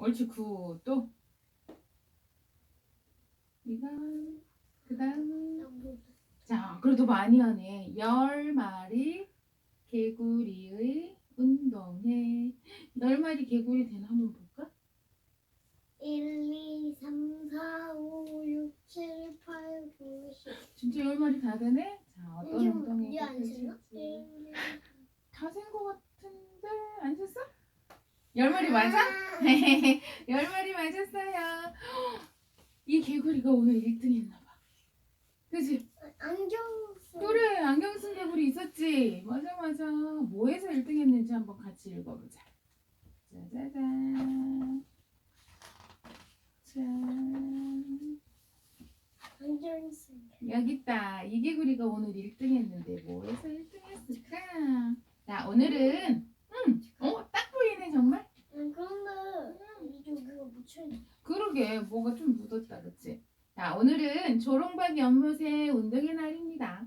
옳지 굿. 또 이가 그다음 자 그래도 많이 하네. 열 마리 개구리의 운동회. 열 마리 개구리 되나 한번 볼까? 1, 2, 3, 4, 5, 6, 7, 8, 9, 10. 진짜 열 마리 다 되네. 자 어떤 운동회 안 세나? 다센 거 같은데 안 셌어? 열 마리 맞아? 열 마리 맞았어요. 이 개구리가 오늘 1등 했나봐. 그지? 안경 써. 그래, 안경 쓴 개구리 있었지? 맞아, 맞아. 뭐해서 1등 했는지 한번 같이 읽어보자. 짜자잔. 짠. 안경 써. 여기 있다. 이 개구리가 오늘 1등 했는데 뭐해서 1등 했을까? 자, 오늘은, 음, 어, 딱 보이네, 정말? 음, 그런데 그러게 뭐가 좀 묻었다 그치? 자 오늘은 조롱박 연못의 운동의 날입니다